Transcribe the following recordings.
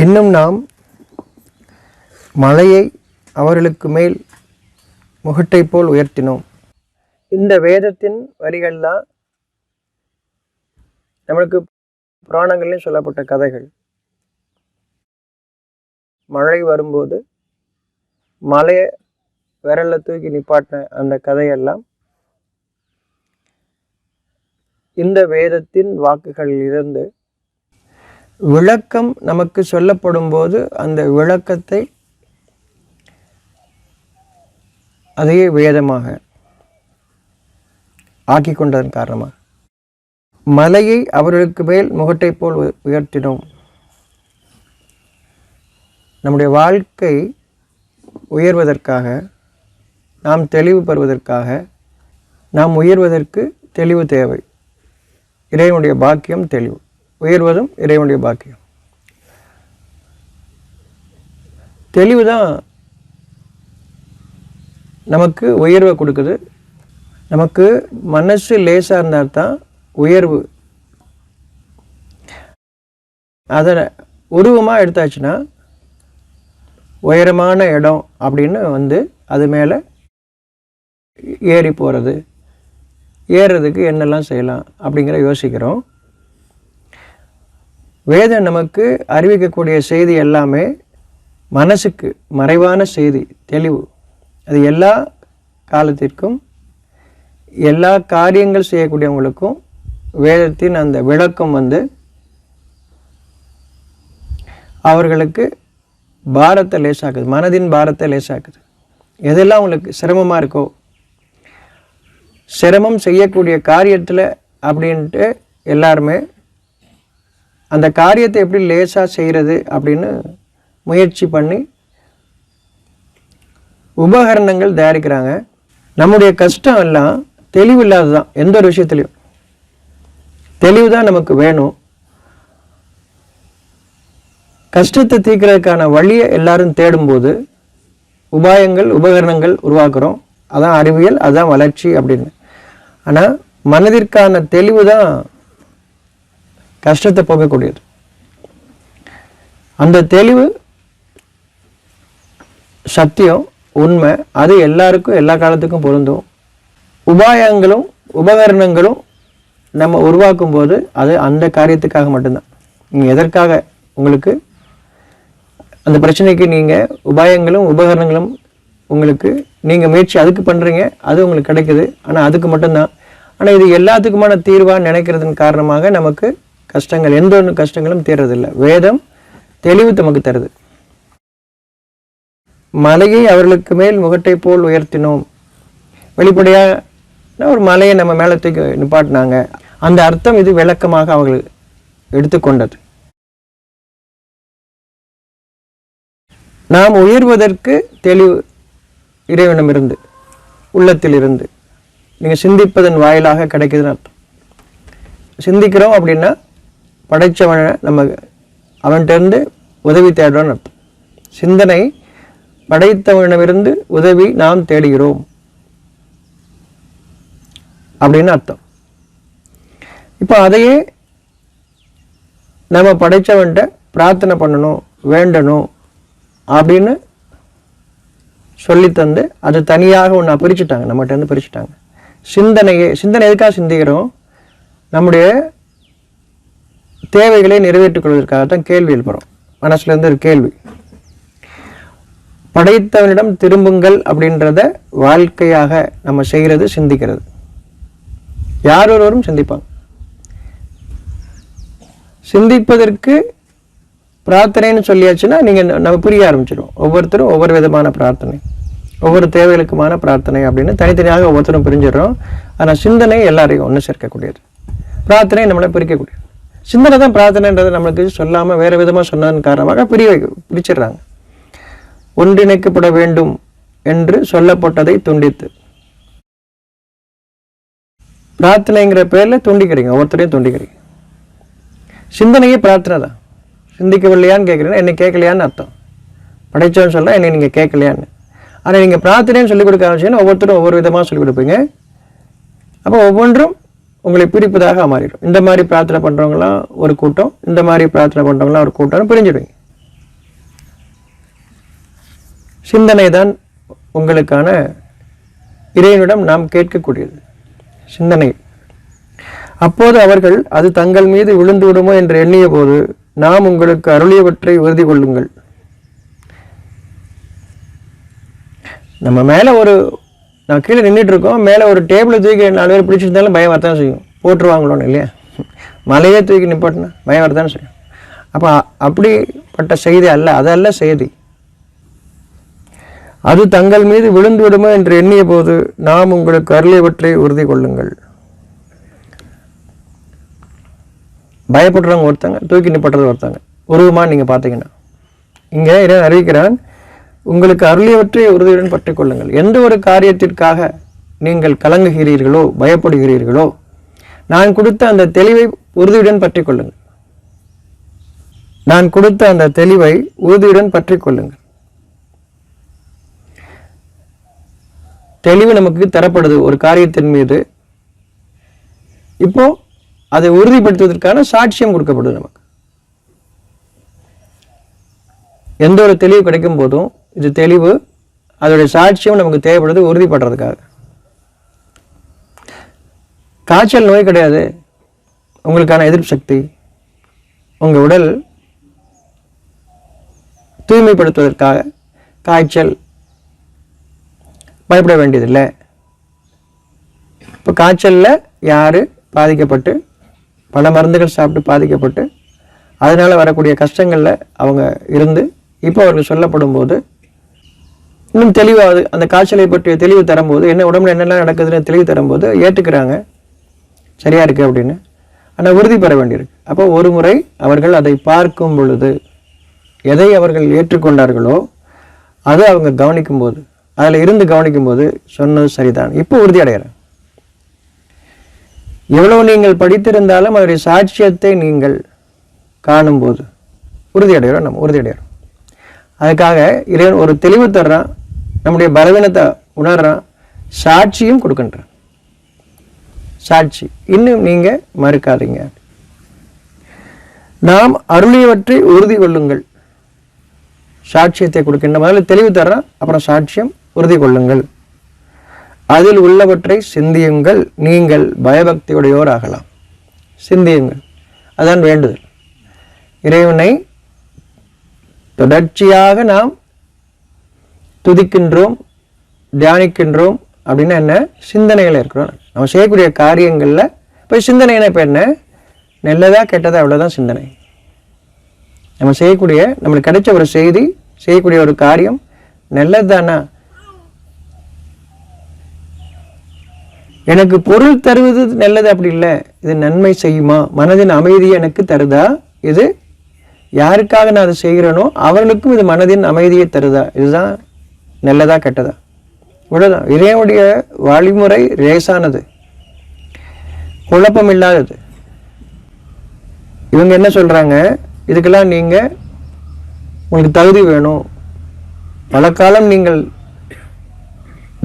இன்னும் நாம் மலையை அவர்களுக்கு மேல் முகட்டை போல் உயர்த்தினோம். இந்த வேதத்தின் வரிகள்லாம் நம்மளுக்கு புராணங்கள்லையும் சொல்லப்பட்ட கதைகள். மழை வரும்போது மலையை விரலில் தூக்கி நிப்பாட்டின அந்த கதையெல்லாம் இந்த வேதத்தின் வாக்குகளில் இருந்து விளக்கம் நமக்கு சொல்லப்படும் போது அந்த விளக்கத்தை அதையே வேதமாக ஆக்கி கொண்டதன் காரணமாக மலையை அவர்களுக்கு மேல் முகட்டை போல் உய- உயர்த்தினோம். நம்முடைய வாழ்க்கை உயர்வதற்காக நாம் தெளிவு பெறுவதற்காக நாம் உயர்வதற்கு தெளிவு தேவை. இறைவனுடைய பாக்கியம் தெளிவு. உயர்வதும் இறைவனுடைய பாக்கியம். தெளிவு தான் நமக்கு உயர்வை கொடுக்குது. நமக்கு மனசு லேசாக இருந்தால் தான் உயர்வு. அதை உருவமாக எடுத்தாச்சுன்னா உயரமான இடம் அப்படின்னு வந்து அது மேலே ஏறி போகிறது ஏறுறதுக்கு என்னெல்லாம் செய்யலாம் அப்படிங்கிற யோசிக்கிறோம். வேதம் நமக்கு அறிவிக்கக்கூடிய செய்தி எல்லாமே மனசுக்கு மறைவான செய்தி தெளிவு. அது எல்லா காலத்திற்கும் எல்லா காரியங்கள் செய்யக்கூடியவங்களுக்கும் வேதத்தின் அந்த விளக்கம் வந்து அவர்களுக்கு பாரத்தை லேசாக்குது மனதின் பாரத்தை லேசாக்குது. எதெல்லாம் உங்களுக்கு சிரமமாக இருக்கோ சிரமம் செய்யக்கூடிய காரியத்தில் அப்படின்ட்டு எல்லாருமே அந்த காரியத்தை எப்படி லேசாக செய்கிறது அப்படின்னு முயற்சி பண்ணி உபகரணங்கள் தயாரிக்கிறாங்க. நம்முடைய கஷ்டம் எல்லாம் தெளிவு இல்லாததான் எந்த ஒரு விஷயத்துலையும். தெளிவு தான் நமக்கு வேணும். கஷ்டத்தை தீர்க்கிறதுக்கான வழியை எல்லாரும் தேடும்போது உபாயங்கள் உபகரணங்கள் உருவாக்குறோம். அதான் அறிவியல் அதுதான் வளர்ச்சி அப்படின்னு. ஆனால் மனதிற்கான தெளிவு தான் கஷ்டத்தை போக்கக்கூடியது. அந்த தெளிவு சத்தியம் உண்மை அது எல்லாருக்கும் எல்லா காலத்துக்கும் பொருந்தும். உபாயங்களும் உபகரணங்களும் நம்ம உருவாக்கும் போது அது அந்த காரியத்துக்காக மட்டும்தான். நீங்கள் எதற்காக உங்களுக்கு அந்த பிரச்சனைக்கு நீங்கள் உபாயங்களும் உபகரணங்களும் உங்களுக்கு நீங்கள் முயற்சி அதுக்கு பண்ணுறீங்க அது உங்களுக்கு கிடைக்குது. ஆனால் அதுக்கு மட்டும்தான். ஆனால் இது எல்லாத்துக்குமான தீர்வாக நினைக்கிறதன் காரணமாக நமக்கு கஷ்டங்கள் எந்த ஒன்று கஷ்டங்களும் தீர்றதில்லை வேதம் தெளிவு நமக்கு தருது. மலையை அவர்களுக்கு மேல் முகட்டை போல் உயர்த்தினோம். வெளிப்படையாக ஒரு மலையை நம்ம மேலே தூக்கி நிப்பாட்டினாங்க. அந்த அர்த்தம் இது விளக்கமாக அவர்கள் எடுத்துக்கொண்டது நாம் உயர்வதற்கு தெளிவு இறைவனமிருந்து உள்ளத்திலிருந்து. நீங்கள் சிந்திப்பதன் வாயிலாக கிடைக்குதுன்னு அர்த்தம். சிந்திக்கிறோம் அப்படின்னா படைச்சவனை நம்ம அவன்கிட்ட இருந்து உதவி தேடுறோன்னு அர்த்தம். சிந்தனை படைத்தவனிடமிருந்து உதவி நாம் தேடுகிறோம். அப்படின்னு அர்த்தம். இப்போ அதையே நம்ம படைச்சவன்கிட்ட பிரார்த்தனை பண்ணணும் வேண்டணும் அப்படின்னு சொல்லி தந்து அது தனியாக ஒன்றா பிரிச்சுட்டாங்க நம்மகிட்ட இருந்து பிரிச்சுட்டாங்க. சிந்தனையே சிந்தனை எதுக்காக சிந்திக்கிறோம்? நம்முடைய தேவைகளை நிறைவேற்றிக் கொள்வதற்காக தான் கேள்வி எழுப்புறோம். மனசுல இருந்து ஒரு கேள்வி. படைத்தவனிடம் திரும்புங்கள் அப்படின்றத வாழ்க்கையாக நம்ம செய்கிறது சிந்திக்கிறது. யார் ஒருவரும் சிந்திப்பாங்க. சிந்திப்பதற்கு பிரார்த்தனைன்னு சொல்லியாச்சுன்னா நீங்கள் நம்ம புரிய ஆரம்பிச்சிடும் ஒவ்வொருத்தரும் ஒவ்வொரு விதமான பிரார்த்தனை. ஒவ்வொரு தேவைகளுக்குமான பிரார்த்தனை அப்படின்னு தனித்தனியாக ஒவ்வொருத்தரும் பிரிஞ்சிடுறோம். ஆனால் சிந்தனை எல்லாரையும் ஒன்று சேர்க்கக்கூடியது. பிரார்த்தனை நம்மளை பிரிக்கக்கூடியது. சிந்தனை தான் பிரார்த்தனைன்றது நம்மளுக்கு சொல்லாமல் வேறு விதமாக சொன்னதன் காரணமாக பிரிய பிடிச்சிடுறாங்க. பிரிச்சிடுறாங்க ஒன்றிணைக்கப்பட வேண்டும் என்று சொல்லப்பட்டதை துண்டித்து. பிரார்த்தனைங்கிற பேரில் துண்டிக்கிறீங்க ஒவ்வொருத்தரையும் துண்டிக்கிறீங்க. சிந்தனையே பிரார்த்தனை தான். சிந்திக்கவில்லையான்னு கேட்குறீங்கன்னா என்னை கேட்கலையான்னு அர்த்தம். படைச்சவன் சொல்ல என்னை நீங்கள் கேட்கலையான்னு. ஆனால் நீங்கள் பிரார்த்தனைன்னு சொல்லிக் கொடுக்க ஆரம்பிச்சுன்னா ஒவ்வொருத்தரும் ஒவ்வொரு விதமாக சொல்லிக் கொடுப்பீங்க. அப்போ ஒவ்வொன்றும் உங்களை பிரிப்பதாக மாறிடும். இந்த மாதிரி பிரார்த்தனை பண்ணுறவங்களாம் ஒரு கூட்டம் இந்த மாதிரி பிரார்த்தனை பண்ணுறவங்களாம் ஒரு கூட்டம் பிரிஞ்சிடுவீங்க. சிந்தனை தான் உங்களுக்கான இறைவனிடம் நாம் கேட்கக்கூடியது. சிந்தனை. அப்போது அவர்கள் அது தங்கள் மீது விழுந்து விடுமோ? என்று எண்ணிய போது நாம் உங்களுக்கு அருளியவற்றை உறுதி கொள்ளுங்கள். நம்ம மேலே ஒரு நான் கீழே நின்றுட்டு இருக்கோம் மேலே ஒரு டேபிளை தூக்கி நாலு பேர் பிடிச்சிருந்தாலும் பயம் வரத்தான் செய்யும். போட்டுருவாங்களோன்னு இல்லையா? மலையே தூக்கி நிப்பாட்டினா பயம் வரத்தான் செய்யும். அப்போ அப்படிப்பட்ட செய்தி அல்ல அதல்ல செய்தி. அது தங்கள் மீது விழுந்து விடுமோ என்று எண்ணிய போது நாம் உங்களுக்கு அருளியவற்றை உறுதி கொள்ளுங்கள். பயப்படுறவங்க ஒருத்தங்க தூக்கி நிப்பட்டுறது ஒருத்தங்க. உருவமாக நீங்கள் பார்த்தீங்கன்னா. இங்கே இறைவன் அறிவிக்கிறான் உங்களுக்கு அருளியவற்றை உறுதியுடன் பற்றிக் கொள்ளுங்கள். எந்த ஒரு காரியத்திற்காக நீங்கள் கலங்குகிறீர்களோ பயப்படுகிறீர்களோ நான் கொடுத்த அந்த தெளிவை உறுதியுடன் பற்றிக் கொள்ளுங்கள். நான் கொடுத்த அந்த தெளிவை உறுதியுடன் பற்றிக் கொள்ளுங்கள். தெளிவு நமக்கு தரப்படுது ஒரு காரியத்தின் மீது. இப்போ அதை உறுதிப்படுத்துவதற்கான சாட்சியம் கொடுக்கப்படுது நமக்கு. எந்த ஒரு தெளிவு கிடைக்கும் போதும் இது தெளிவு. அதோடைய சாட்சியம் நமக்கு தேவைப்படுது உறுதிப்படுறதுக்காக. காய்ச்சல் நோய் கிடையாது. உங்களுக்கான எதிர்ப்பு சக்தி. உங்கள் உடல் தூய்மைப்படுத்துவதற்காக காய்ச்சல் பயப்பட வேண்டியதில்லை. இப்போ காய்ச்சலில் யார் பாதிக்கப்பட்டு பல மருந்துகள் சாப்பிட்டு பாதிக்கப்பட்டு அதனால் வரக்கூடிய கஷ்டங்களில் அவங்க இருந்து இப்போ அவர்கள் சொல்லப்படும் போது இன்னும் தெளிவாகுது அந்த காய்ச்சலை பற்றிய தெளிவு தரும்போது என்ன உடம்புல என்னெல்லாம் நடக்குதுன்னு தெளிவு தரும்போது ஏற்றுக்கிறாங்க. சரியாக இருக்குது அப்படின்னு. ஆனால் உறுதி பெற வேண்டியிருக்கு. அப்போ ஒரு முறை அவர்கள் அதை பார்க்கும் பொழுது எதை அவர்கள் ஏற்றுக்கொண்டார்களோ அதை அவங்க கவனிக்கும் போது அதில் இருந்து கவனிக்கும் போது சொன்னது சரிதான். இப்போ உறுதி அடைகிறேன் எவ்வளவு நீங்கள் படித்திருந்தாலும் அதனுடைய சாட்சியத்தை நீங்கள் காணும்போது உறுதியடைகிறோம் நம்ம உறுதியடைகிறோம் அதுக்காக இறைவன் ஒரு தெளிவு தர்றான். நம்முடைய பலவீனத்தை உணர்றான் சாட்சியும் கொடுக்கின்றான். சாட்சி. இன்னும் நீங்க மறுக்காதீங்க. நாம் அருளியவற்றை உறுதி கொள்ளுங்கள். சாட்சியத்தை கொடுக்கின்ற முதல்ல தெளிவு தர்றான் அப்புறம் சாட்சியம் உறுதி கொள்ளுங்கள். அதில் உள்ளவற்றை சிந்தியுங்கள். நீங்கள் பயபக்தியுடையோர் ஆகலாம் சிந்தியுங்கள். அதான் வேண்டுதல். இறைவனை தொடர்ச்சியாக நாம் துதிக்கின்றோம் தியானிக்கின்றோம் அப்படின்னா என்ன? சிந்தனைகள் இருக்கிறோம். நம்ம செய்யக்கூடிய காரியங்களில் இப்போ சிந்தனைனா இப்போ என்ன? நல்லதா கெட்டதா அவ்வளோதான் சிந்தனை. நம்ம செய்யக்கூடிய நம்மளுக்கு கிடைச்ச ஒரு செய்தி செய்யக்கூடிய ஒரு காரியம் நல்லது தானா எனக்கு பொருள் தருவது நல்லது அப்படி இல்லை. இது நன்மை செய்யுமா? மனதின் அமைதி எனக்கு தருதா? இது யாருக்காக நான் அதை செய்கிறேனோ அவர்களுக்கும் இது மனதின் அமைதியை தருதா? இதுதான் நல்லதா கெட்டதா? இவ்வளோதான் இறைவனுடைய வழிமுறை லேசானது. குழப்பம் இல்லாதது இவங்க என்ன சொல்றாங்க? இதுக்கெல்லாம் நீங்கள் உங்களுக்கு தகுதி வேணும். பல காலம் நீங்கள்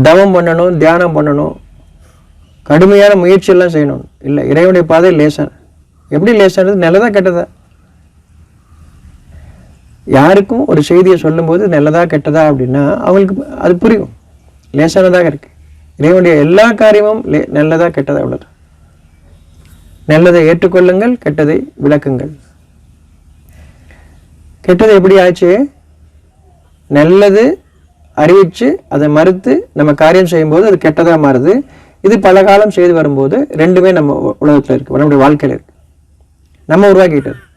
தவம் பண்ணணும் தியானம் பண்ணணும். கடுமையான முயற்சியெல்லாம் செய்யணும். இல்லை இறைவனுடைய பாதை லேசான. எப்படி லேசானது? நல்லதா கெட்டதா? யாருக்கும் ஒரு செய்தியை சொல்லும்போது நல்லதா கெட்டதா அப்படின்னா அவங்களுக்கு அது புரியும். லேசானதாக இருக்கு. இறைவனுடைய எல்லா காரியமும் லே நல்லதா கெட்டதா உள்ளது. நல்லதை ஏற்றுக்கொள்ளுங்கள் கெட்டதை விளக்குங்கள். கெட்டது எப்படி ஆச்சு? நல்லது அறிவிச்சு அதை மறுத்து நம்ம காரியம் செய்யும்போது அது கெட்டதாக மாறுது. இது பல காலம் செய்து வரும்போது ரெண்டுமே நம்ம உலகத்தில் இருக்கு. நம்முடைய வாழ்க்கையில் இருக்கு. நம்ம உருவாக்கிட்டது.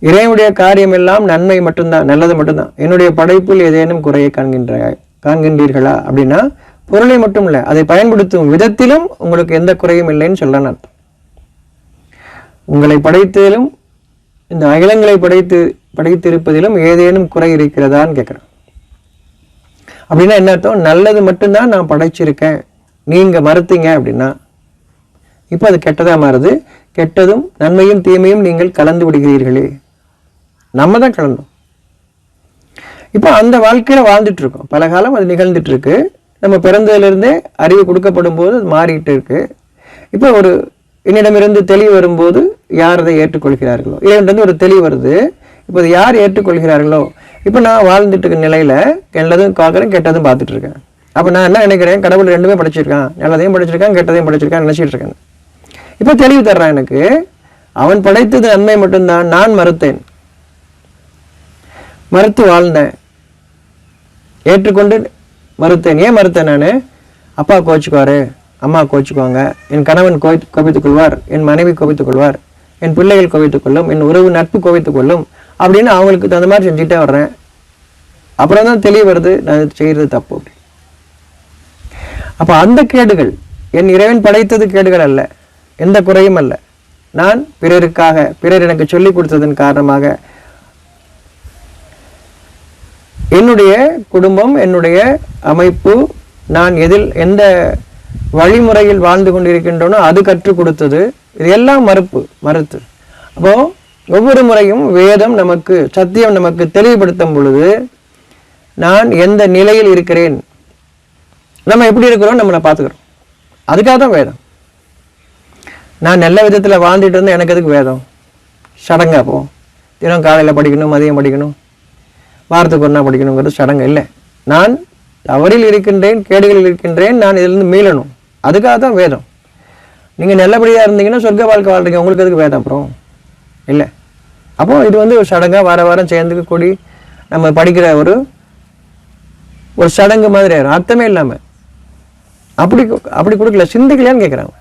இறைவனுடைய காரியம் எல்லாம் நன்மை மட்டும்தான் நல்லது மட்டும்தான். என்னுடைய படைப்பில் ஏதேனும் குறையை காண்கின்ற காண்கின்றீர்களா? அப்படின்னா பொருளை மட்டும் இல்லை அதை பயன்படுத்தும் விதத்திலும் உங்களுக்கு எந்த குறையும் இல்லைன்னு சொல்ல அர்த்தம். உங்களை படைத்ததிலும் இந்த அகிலங்களை படைத்து படைத்திருப்பதிலும் ஏதேனும் குறை இருக்கிறதான்னு கேட்குறேன் அப்படின்னா என்ன அர்த்தம்? நல்லது மட்டும்தான் நான் படைச்சிருக்கேன். நீங்கள் மறுத்தீங்க அப்படின்னா இப்போ அது கெட்டதாக மாறுது. கெட்டதும் நன்மையும் தீமையும் நீங்கள் கலந்து விடுகிறீர்களே. நம்ம தான் கலந்தோம். இப்போ அந்த வாழ்க்கையில் வாழ்ந்துட்டு இருக்கோம் பல காலம் அது நிகழ்ந்துட்டு இருக்கு நம்ம பிறந்ததுலேருந்தே அறிவு கொடுக்கப்படும் போது அது மாறிட்டு இருக்கு இப்போ ஒரு என்னிடமிருந்து தெளிவு வரும்போது யார் அதை ஏற்றுக்கொள்கிறார்களோ? இறைவனிடம் ஒரு தெளிவு வருது. இப்போ அதை யார் ஏற்றுக்கொள்கிறார்களோ? இப்போ நான் வாழ்ந்துட்டு இருக்க நிலையில் நல்லதும் காக்கிறேன் கெட்டதும் பார்த்துட்டு இருக்கேன் அப்போ நான் என்ன நினைக்கிறேன்? கடவுள் ரெண்டுமே படிச்சிருக்கான். நல்லதையும் படிச்சிருக்கான் கெட்டதையும் படிச்சிருக்கான் நினச்சிட்டு இருக்கேன் இப்போ தெளிவு தர்றான் எனக்கு. அவன் படைத்தது நன்மை மட்டும்தான். நான் மறுத்தேன். மறுத்து வாழ்ந்தேன் ஏற்றுக்கொண்டு மறுத்தேன். ஏன் மறுத்தேன் நான்? அப்பா கோச்சுக்குவாரு அம்மா கோச்சுக்குவாங்க. என் கணவன் கோய் கோபித்துக் கொள்வார் என் மனைவி கோபித்துக் கொள்வார் என் பிள்ளைகள் கோபித்துக் கொள்ளும் என் உறவு நட்பு கோபித்துக் கொள்ளும் அப்படின்னு அவங்களுக்கு தகுந்த மாதிரி செஞ்சுட்டே வர்றேன். அப்புறம் தான் தெளிவு வருது நான் செய்கிறது தப்பு அப்படி. அப்போ அந்த கேடுகள் என் இறைவன் படைத்தது கேடுகள் அல்ல எந்த குறையும் அல்ல. நான் பிறருக்காக பிறர் எனக்கு சொல்லிக் கொடுத்ததன் காரணமாக என்னுடைய குடும்பம் என்னுடைய அமைப்பு நான் எதில் எந்த வழிமுறையில் வாழ்ந்து கொண்டிருக்கின்றனோ அது கற்றுக் கொடுத்தது. இது எல்லாம் மறுப்பு மறுத்து. அப்போ ஒவ்வொரு முறையும் வேதம் நமக்கு சத்தியம் நமக்கு தெளிவுபடுத்தும் பொழுது நான் எந்த நிலையில் இருக்கிறேன்? நம்ம எப்படி இருக்கிறோம் நம்மளை பார்த்துக்கிறோம். அதுக்காக தான் வேதம். நான் நல்ல விதத்தில் வாழ்ந்துட்டு இருந்தேன் எனக்கு எதுக்கு வேதம்? சடங்காக போ. தினம் காலையில் படிக்கணும் மதியம் படிக்கணும். வாரத்துக்கு ஒன்றா படிக்கணுங்கிறது சடங்கு இல்லை. நான் தவறில் இருக்கின்றேன் கேடுகளில் இருக்கின்றேன் நான் இதிலிருந்து மீளணும். அதுக்காக தான் வேதம். நீங்கள் நல்லபடியாக இருந்தீங்கன்னா சொர்க்க வாழ்க்கை வாழ்றீங்க. உங்களுக்கு எதுக்கு வேதம் அப்புறம்? இல்லை. அப்போ இது வந்து ஒரு சடங்காக வார வாரம் சேர்ந்துக்க கூடி நம்ம படிக்கிற ஒரு ஒரு சடங்கு மாதிரி ஆயிரும். அர்த்தமே இல்லாமல் அப்படி அப்படி கொடுக்கல. சிந்திக்கலையான்னு கேட்குறாங்க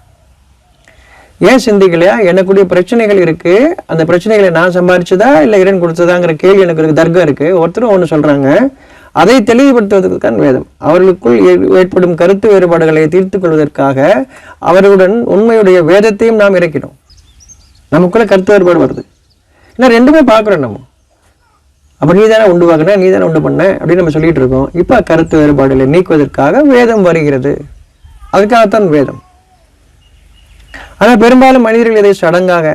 ஏன் சிந்திக்கலையா? எனக்குடைய பிரச்சனைகள் இருக்கு. அந்த பிரச்சனைகளை நான் சம்பாரிச்சதா? இல்லை இறைன் கொடுத்ததாங்கிற கேள்வி எனக்கு இருக்கு தர்க்கம் இருக்கு. ஒருத்தரும் ஒன்று சொல்றாங்க. அதை தெளிவுபடுத்துவதற்கு தான் வேதம். அவர்களுக்குள் ஏற்படும் கருத்து வேறுபாடுகளை தீர்த்து கொள்வதற்காக அவர்களுடன் உண்மையுடைய வேதத்தையும் நாம் இறக்கிடும் நமக்குள்ள கருத்து வேறுபாடு வருது. ஏன்னா ரெண்டுமே பார்க்குறோம் நம்ம. அப்போ நீ தானே உண்டு வாங்கின நீ தானே உண்டு பண்ண அப்படின்னு நம்ம சொல்லிட்டு இருக்கோம். இப்போ கருத்து வேறுபாடுகளை நீக்குவதற்காக வேதம் வருகிறது. அதுக்காகத்தான் வேதம். ஆனால் பெரும்பாலும் மனிதர்கள் இதை சடங்காக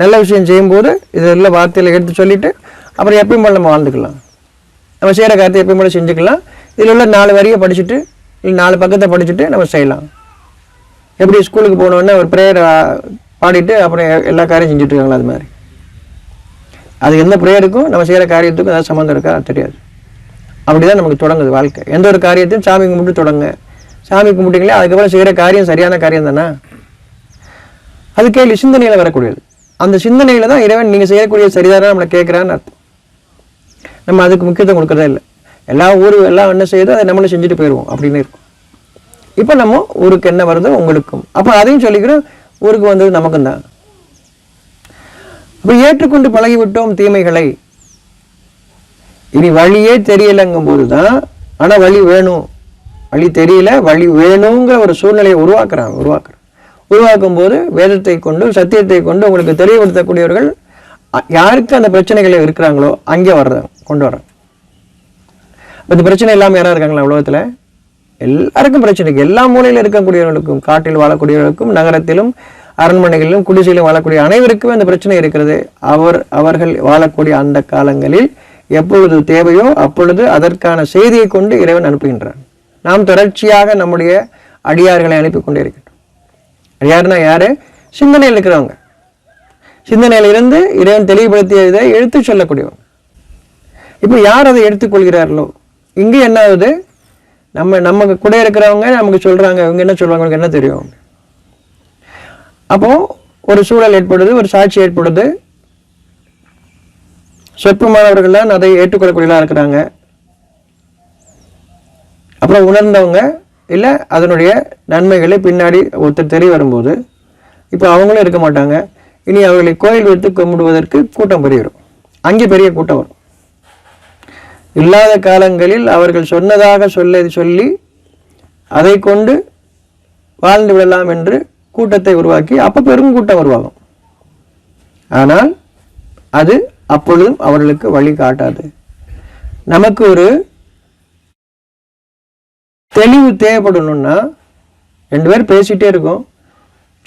நல்ல விஷயம் செய்யும்போது இதெல்லாம் வார்த்தையில் எடுத்து சொல்லிவிட்டு அப்புறம் எப்பயும் போல் நம்ம வாழ்ந்துக்கலாம். நம்ம செய்கிற காரியத்தை எப்பயும் போல் செஞ்சுக்கலாம். இதில் உள்ள நாலு வரியை படிச்சுட்டு இல்லை நாலு பக்கத்தை படிச்சுட்டு நம்ம செய்யலாம். எப்படி ஸ்கூலுக்கு போனோடனே ஒரு ப்ரேயர் பாடிட்டு அப்புறம் எல்லா காரியம் செஞ்சுட்ருக்காங்களா அது மாதிரி. அது எந்த ப்ரேயருக்கும் நம்ம செய்கிற காரியத்துக்கும் ஏதாவது சம்மந்தம் இருக்கா? அது தெரியாது. அப்படிதான் நமக்கு தொடங்குது வாழ்க்கை. எந்த ஒரு காரியத்தையும் சாமி கும்பிட்டு தொடங்க. சாமி கும்பிட்டிங்களே அதுக்கப்புறம் செய்கிற காரியம் சரியான காரியம் தானே? அது கேள்வி சிந்தனையில் வரக்கூடியது. அந்த சிந்தனையில தான் இறைவன் நீங்கள் செய்யக்கூடிய சரிதானா நம்மளை கேட்குறான்னு அர்த்தம். நம்ம அதுக்கு முக்கியத்துவம் கொடுக்கறதே இல்லை. எல்லா ஊரும் எல்லாம் என்ன செய்யுதோ அதை நம்மளும் செஞ்சுட்டு போயிடுவோம் அப்படின்னு இருக்கும். இப்போ நம்ம ஊருக்கு என்ன வருதோ உங்களுக்கும். அப்போ அதையும் சொல்லிக்கிறோம் ஊருக்கு வந்தது நமக்கும் தான். அப்போ ஏற்றுக்கொண்டு பழகிவிட்டோம் தீமைகளை. இனி வழியே தெரியலைங்கும் போது தான் ஆனால் வழி வேணும். வழி தெரியல வழி வேணுங்கிற ஒரு சூழ்நிலையை உருவாக்குறாங்க உருவாக்குறாங்க உருவாக்கும் போது வேதத்தை கொண்டு சத்தியத்தை கொண்டு உங்களுக்கு தெளிவுபடுத்தக்கூடியவர்கள் யாருக்கு அந்த பிரச்சனைகள் இருக்கிறாங்களோ அங்கே வர்ற கொண்டு வர்றாங்க இந்த பிரச்சனை இல்லாமல் யாராக இருக்காங்களா உலகத்தில்? எல்லாருக்கும் பிரச்சனைக்கு எல்லா மூலையில் இருக்கக்கூடியவர்களுக்கும் காட்டில் வாழக்கூடியவர்களுக்கும் நகரத்திலும் அரண்மனைகளிலும் குடிசையிலும் வாழக்கூடிய அனைவருக்குமே அந்த பிரச்சனை இருக்கிறது. அவர் அவர்கள் வாழக்கூடிய அந்த காலங்களில் எப்பொழுது தேவையோ அப்பொழுது அதற்கான செய்தியை கொண்டு இறைவன் அனுப்புகின்றான் நாம் தொடர்ச்சியாக நம்முடைய அடியார்களை அனுப்பி கொண்டே இருக்கின்றோம். யாருன்னா யாரு? சிந்தனையில் இருக்கிறவங்க. சிந்தனையில் இருந்து இறைவன் தெளிவுபடுத்தியதை எடுத்து சொல்லக்கூடியவங்க. இப்போ யார் அதை எடுத்துக்கொள்கிறார்களோ இங்கே என்ன ஆகுது நம்ம நமக்கு கூட இருக்கிறவங்க நமக்கு சொல்கிறாங்க இவங்க என்ன சொல்கிறாங்க என்ன தெரியும்? அப்போது ஒரு சூழல் ஏற்படுது ஒரு சாட்சி ஏற்படுது. சொற்பமானவர்கள் தான் அதை ஏற்றுக்கொள்ளக்கூடியதாக இருக்கிறாங்க. அப்புறம் உணர்ந்தவங்க இல்லை அதனுடைய நன்மைகளை பின்னாடி ஒருத்தர் தெரிய வரும்போது இப்போ அவங்களும் இருக்க மாட்டாங்க. இனி அவர்களை கோயில் வைத்து கும்பிடுவதற்கு கூட்டம் பெரிய வரும் அங்கே பெரிய கூட்டம் வரும். இல்லாத காலங்களில் அவர்கள் சொன்னதாக சொல்ல சொல்லி அதை கொண்டு வாழ்ந்து விடலாம் என்று கூட்டத்தை உருவாக்கி அப்போ பெரும் கூட்டம் உருவாகும். ஆனால் அது அப்பொழுதும் அவர்களுக்கு வழி காட்டாது. நமக்கு ஒரு தெளிவு தேவைப்படணும்னா ரெண்டு பேரும் பேசிகிட்டே இருக்கோம்.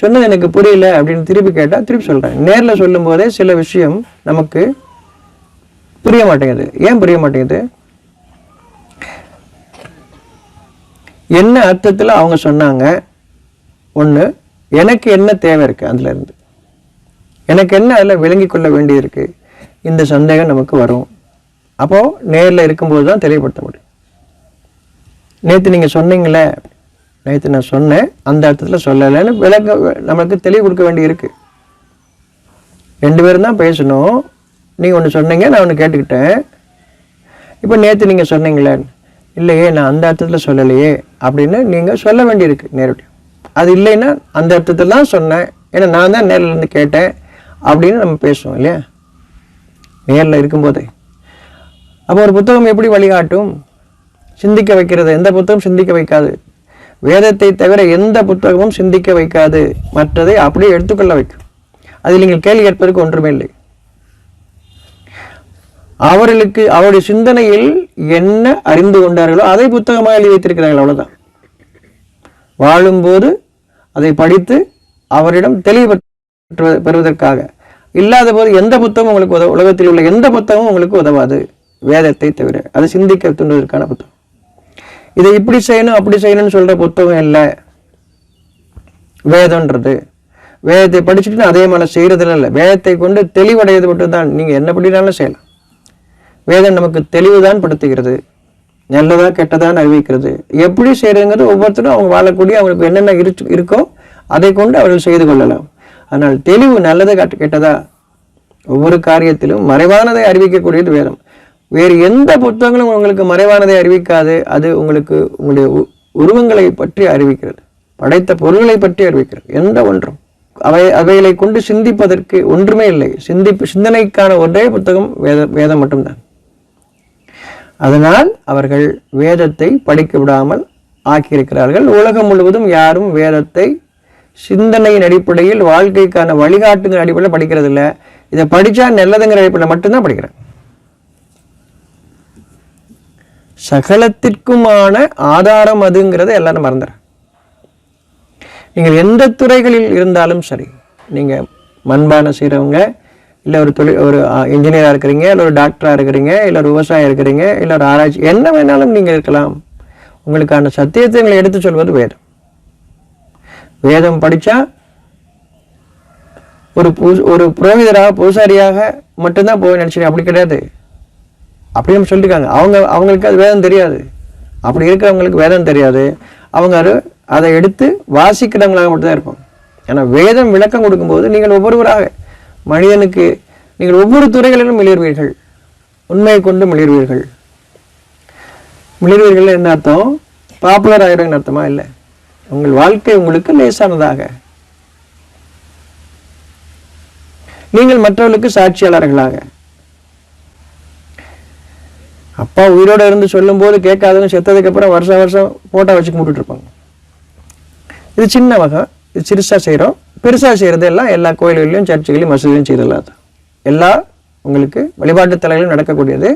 சொன்னது எனக்கு புரியல அப்படின்னு திருப்பி கேட்டால் திருப்பி சொல்கிறேன் நேரில் சொல்லும்போதே சில விஷயம் நமக்கு புரிய மாட்டேங்குது. ஏன் புரிய மாட்டேங்குது? என்ன அர்த்தத்தில் அவங்க சொன்னாங்க? ஒன்று எனக்கு என்ன தேவை இருக்குது அதுலேருந்து எனக்கு என்ன அதில் விளங்கி கொள்ள வேண்டியிருக்கு? இந்த சந்தேகம் நமக்கு வரும். அப்போது நேரில் இருக்கும்போது தான் தெளிவுபடுத்த முடியும். நேற்று நீங்கள் சொன்னீங்களே நேற்று நான் சொன்னேன் அந்த அர்த்தத்தில் சொல்லலைன்னு விளக்க நம்மளுக்கு தெளிவு கொடுக்க வேண்டி இருக்குது ரெண்டு பேரும் தான் பேசணும். நீங்கள் ஒன்று சொன்னீங்க நான் ஒன்று கேட்டுக்கிட்டேன். இப்போ நேற்று நீங்கள் சொன்னீங்களே இல்லையே நான் அந்த அர்த்தத்தில் சொல்லலையே அப்படின்னு நீங்கள் சொல்ல வேண்டியிருக்கு நேரடியாக அது இல்லைன்னா அந்த அர்த்தத்தில் தான் சொன்னேன். ஏன்னா நான் தான் நேரில் இருந்து கேட்டேன் அப்படின்னு நம்ம பேசுவோம் இல்லையா? நேரில் இருக்கும்போதே. அப்போ ஒரு புத்தகம் எப்படி வழிகாட்டும்? சிந்திக்க வைக்கிறது. எந்த புத்தகம் சிந்திக்க வைக்காது. வேதத்தை தவிர எந்த புத்தகமும் சிந்திக்க வைக்காது. மற்றதை அப்படியே எடுத்துக்கொள்ள வைக்கும். அதில் நீங்கள் கேள்வி கேட்பதற்கு ஒன்றுமே இல்லை. அவர்களுக்கு அவருடைய சிந்தனையில் என்ன அறிந்து கொண்டார்களோ அதை புத்தகமாக எழுதி வைத்திருக்கிறார்கள். அவ்வளவுதான். வாழும்போது அதை படித்து அவரிடம் தெளிவு பெறுவதற்காக. இல்லாத போது எந்த புத்தகமும் உங்களுக்கு உதவ உலகத்தில் உள்ள எந்த புத்தகமும் உங்களுக்கு உதவாது. வேதத்தை தவிர. அதை சிந்திக்க தூண்டுவதற்கான புத்தகம். இதை இப்படி செய்யணும் அப்படி செய்யணும்னு சொல்ற புத்தகம் இல்லை. வேதம்ன்றது. வேதத்தை படிச்சுட்டு அதே மாதிரி செய்யறதுல இல்லை. வேதத்தை கொண்டு தெளிவடையது மட்டும்தான். நீங்க என்ன பண்ணினாலும் செய்யலாம். வேதம் நமக்கு தெளிவுதான் படுத்துகிறது. நல்லதா கெட்டதான்னு அறிவிக்கிறது. எப்படி செய்யறதுங்கிறது ஒவ்வொருத்தரும் அவங்க வாழக்கூடிய அவங்களுக்கு என்னென்ன இருச்சு இருக்கோ அதை கொண்டு அவர்கள் செய்து கொள்ளலாம். ஆனால் தெளிவு நல்லது கெட்டதா? ஒவ்வொரு காரியத்திலும் மறைவானதை அறிவிக்கக்கூடியது வேதம். வேறு எந்த புத்தகங்களும் உங்களுக்கு மறைவானதை அறிவிக்காது. அது உங்களுக்கு உங்களுடைய உ- உருவங்களை பற்றி அறிவிக்கிறது. படைத்த பொருள்களை பற்றி அறிவிக்கிறது. எந்த ஒன்றும். அவை அவைகளை கொண்டு சிந்திப்பதற்கு ஒன்றுமே இல்லை. சிந்திப்பு சிந்தனைக்கான ஒரே புத்தகம் வேத வேதம் மட்டும்தான். அதனால் அவர்கள் வேதத்தை படிக்க விடாமல் ஆக்கியிருக்கிறார்கள். உலகம் முழுவதும் யாரும் வேதத்தை சிந்தனையின் அடிப்படையில் வாழ்க்கைக்கான வழிகாட்டுங்கிற அடிப்படையில் படிக்கிறதில்ல. இதை படிச்சா நல்லதுங்கிற அடிப்படையில் மட்டும்தான் படிக்கிறேன் சகலத்திற்குமான ஆதாரம் அதுங்கிறத எல்லாரும் மறந்துடுற நீங்கள் எந்த துறைகளில் இருந்தாலும் சரி நீங்கள் மண்பானை செய்கிறவங்க இல்லை ஒரு தொழில் ஒரு இன்ஜினியராக இருக்கிறீங்க இல்லை ஒரு டாக்டராக இருக்கிறீங்க இல்லை ஒரு விவசாயம் இருக்கிறீங்க இல்லை ஒரு ஆராய்ச்சி என்ன வேணாலும் நீங்கள் இருக்கலாம். உங்களுக்கான சத்தியத்தைங்களை எடுத்து சொல்வது வேதம். வேதம் படித்தா ஒரு புது ஒரு புரோகிதராக பூசாரியாக மட்டும்தான் போய் நினச்சிங்க அப்படி கிடையாது. அப்படின்னு சொல்லியிருக்காங்க. அவங்க அவங்களுக்கு அது வேதம் தெரியாது. அப்படி இருக்கிறவங்களுக்கு வேதம் தெரியாது. அவங்க அது அதை எடுத்து வாசிக்கிறவங்களாக மட்டும்தான் இருப்பாங்க. ஏன்னா வேதம் விளக்கம் கொடுக்கும்போது நீங்கள் ஒவ்வொருவராக மனிதனுக்கு நீங்கள் ஒவ்வொரு துறைகளிலும் மிளிர்வீர்கள். உண்மையை கொண்டு மிளிர்வீர்கள். மிளிர்வீர்கள் என்ன அர்த்தம்? பாப்புலர் ஆகிறவங்க அர்த்தமா? இல்லை. உங்கள் வாழ்க்கை உங்களுக்கு லேசானதாக. நீங்கள் மற்றவர்களுக்கு சாட்சியாளர்களாக. அப்பா உயிரோட இருந்து சொல்லும்போது கேட்காதவங்க செத்ததுக்கு அப்புறம் வருஷம் வருஷம் போட்டோ வச்சு கும்பிட்டுட்டு இருப்பாங்க. இது சின்ன வகை. இது சிறுசாக செய்கிறோம் பெருசாக செய்கிறது எல்லாம் எல்லா கோயில்களிலும் சர்ச்சுகளையும் மசூதிலையும் செய்தெல்லாம் தான் எல்லா உங்களுக்கு வழிபாட்டு தலைகளும் நடக்கக்கூடியது.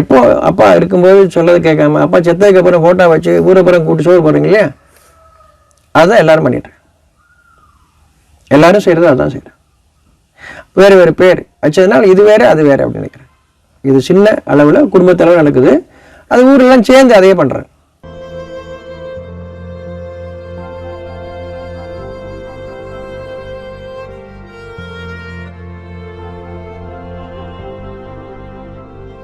எப்போ அப்பா இருக்கும்போது சொல்லது கேட்காம அப்பா செத்ததுக்கு அப்புறம் வச்சு ஊரப்புறம் கூட்டி சோறு போடுறீங்க இல்லையா? அதுதான் எல்லாரும் பண்ணிட்டேன் எல்லாரும் செய்கிறது அதான் செய்கிறேன் வேறு வேறு பேர். வச்சதுனால இது வேறு அது வேறு அப்படின்னு நினைக்கிறேன் இது சின்ன அளவில் குடும்பத்தளவில் நடக்குது. அது ஊரெல்லாம் சேர்ந்து அதையே பண்ணுறாங்க